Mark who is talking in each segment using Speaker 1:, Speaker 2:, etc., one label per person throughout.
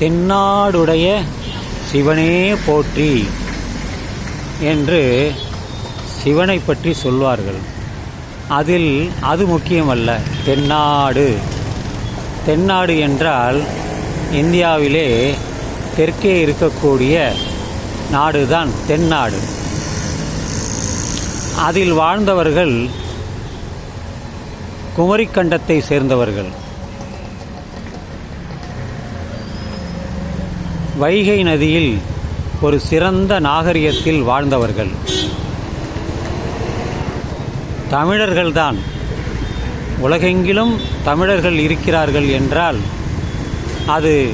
Speaker 1: தென்னாடுடைய சிவனே போற்றி என்று சிவனை பற்றி சொல்வார்கள். அதில் அது முக்கியமல்ல தென்னாடு. தென்னாடு என்றால் இந்தியாவிலே தெற்கே இருக்கக்கூடிய நாடுதான் தென்னாடு. அதில் வாழ்ந்தவர்கள் குமரிக்கண்டத்தை சேர்ந்தவர்கள். வைகை நதியில் ஒரு சிறந்த நாகரிகத்தில் வாழ்ந்தவர்கள். தமிழர்கள்தான். உலகெங்கிலும் தமிழர்கள் இருக்கிறார்கள் என்றால் அது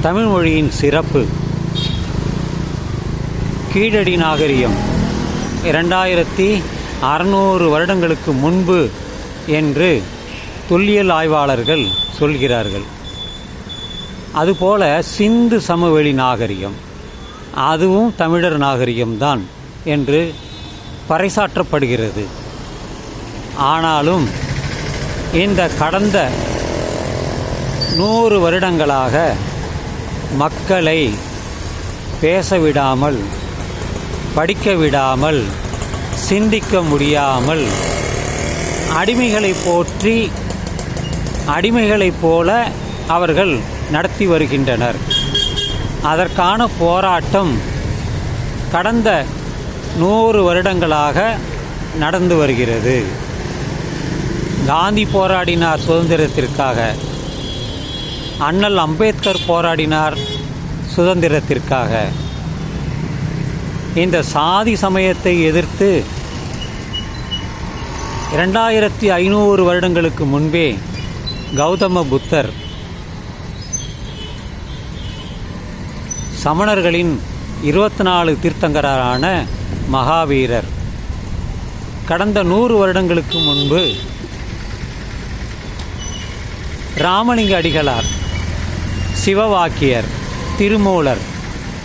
Speaker 1: தமிழ் மொழியின் சிறப்பு. கீழடி நாகரிகம். இரண்டாயிரத்தி அறநூறு வருடங்களுக்கு முன்பு என்று தொல்லியல் ஆய்வாளர்கள் சொல்கிறார்கள். அதுபோல சிந்து சமவெளி நாகரிகம் அதுவும் தமிழர் நாகரிகம்தான் என்று பறைசாற்றப்படுகிறது. ஆனாலும் இந்த கடந்த நூறு வருடங்களாக மக்களை பேச விடாமல் படிக்க விடாமல் சிந்திக்க முடியாமல் அடிமைகளை போற்றி அடிமைகளைப் போல அவர்கள் நடத்தி வருகின்றனர். அதற்கான போராட்டம் கடந்த நூறு வருடங்களாக நடந்து வருகிறது. காந்தி போராடினார் சுதந்திரத்திற்காக. அண்ணல் அம்பேத்கர் போராடினார் சுதந்திரத்திற்காக. இந்த சாதி சமயத்தை எதிர்த்து இரண்டாயிரத்தி ஐநூறு வருடங்களுக்கு முன்பே கௌதம புத்தர் சமணர்களின் இருபத்தி நாலு தீர்த்தங்கரான மகாவீரர். கடந்த நூறு வருடங்களுக்கு முன்பு ராமலிங்க அடிகளார் சிவவாக்கியர் திருமூலர்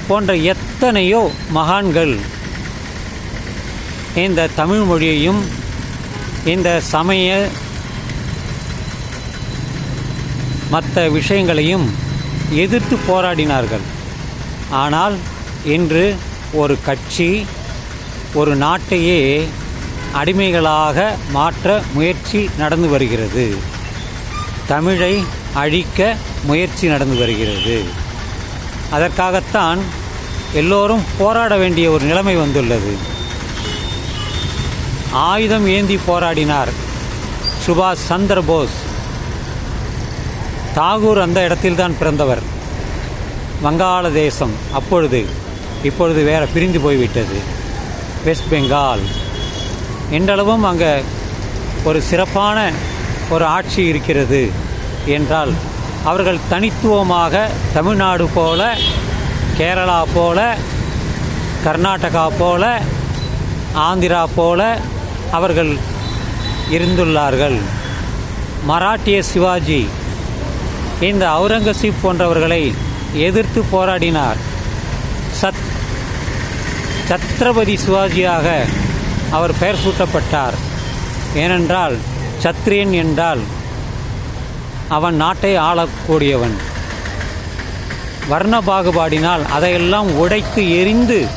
Speaker 1: போன்ற எத்தனையோ மகான்கள் இந்த தமிழ் மொழியையும் இந்த சமய மற்ற விஷயங்களையும் எதிர்த்து போராடினார்கள். ஆனால் இன்று ஒரு கட்சி ஒரு நாட்டையே அடிமைகளாக மாற்ற முயற்சி நடந்து வருகிறது. தமிழை அழிக்க முயற்சி நடந்து வருகிறது. அதற்காகத்தான் எல்லோரும் போராட வேண்டிய ஒரு நிலைமை வந்துள்ளது. ஆயுதம் ஏந்தி போராடினார் சுபாஷ் சந்திர போஸ். தாகூர் அந்த இடத்தில்தான் பிறந்தவர். வங்காளதேசம் அப்பொழுது இப்பொழுது வேறு பிரிந்து போய்விட்டது. வெஸ்ட் பெங்கால் என்றளவும் அங்கே ஒரு சிறப்பான ஒரு ஆட்சி இருக்கிறது என்றால் அவர்கள் தனித்துவமாக தமிழ்நாடு போல கேரளா போல கர்நாடகா போல ஆந்திரா போல அவர்கள் இருந்துள்ளார்கள். மராட்டிய சிவாஜி இந்த அவுரங்கசீப் போன்றவர்களை எதிர்த்து போராடினார். சத் சத்ரபதி சிவாஜியாக அவர் பெயர் சூட்டப்பட்டார். ஏனென்றால் சத்திரியன் என்றால் அவன் நாட்டை ஆளக்கூடியவன். வர்ண பாகுபாடினால் அதையெல்லாம் உடைத்து எரிந்து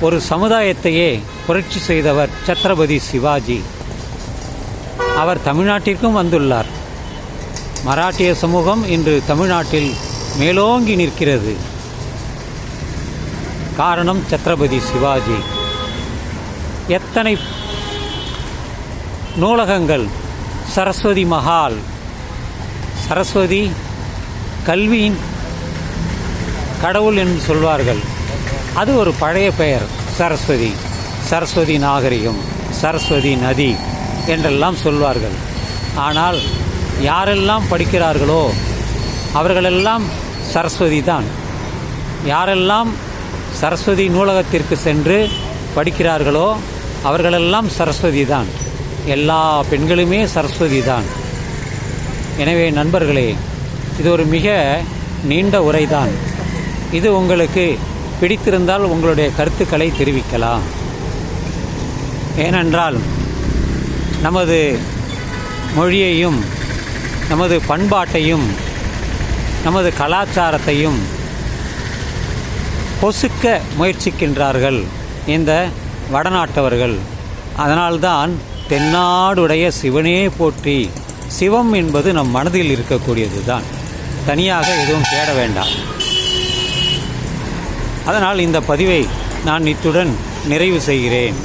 Speaker 1: ஒரு சமுதாயத்தையே புரட்சி செய்தவர் சத்ரபதி சிவாஜி. அவர் தமிழ்நாட்டிற்கும் வந்துள்ளார். மராட்டிய சமூகம் இன்று தமிழ்நாட்டில் மேலோங்கி நிற்கிறது. காரணம் சத்ரபதி சிவாஜி. எத்தனை நூலகங்கள் சரஸ்வதி மஹால் சரஸ்வதி கல்வியின் கடவுள் என்று சொல்வார்கள். அது ஒரு பழைய பெயர் சரஸ்வதி. சரஸ்வதி நாகரிகம் சரஸ்வதி நதி என்றெல்லாம் சொல்வார்கள். ஆனால் யாரெல்லாம் படிக்கிறார்களோ அவர்களெல்லாம் சரஸ்வதி தான். யாரெல்லாம் சரஸ்வதி நூலகத்திற்கு சென்று படிக்கிறார்களோ அவர்களெல்லாம் சரஸ்வதி தான். எல்லா பெண்களுமே சரஸ்வதி தான். எனவே நண்பர்களே இது ஒரு மிக நீண்ட உரைதான் இது உங்களுக்கு பிடித்திருந்தால் உங்களுடைய கருத்துக்களை தெரிவிக்கலாம். ஏனென்றால் நமது மொழியையும் நமது பண்பாட்டையும் நமது கலாச்சாரத்தையும் பொசுக்க முயற்சிக்கின்றார்கள் இந்த வடநாட்டவர்கள். அதனால்தான் தென்னாடுடைய சிவனே போற்றி சிவம் என்பது நம் மனதில் இருக்கக்கூடியது தான் தனியாக எதுவும் தேட வேண்டாம். அதனால் இந்த பதிவை நான் இத்துடன் நிறைவு செய்கிறேன்.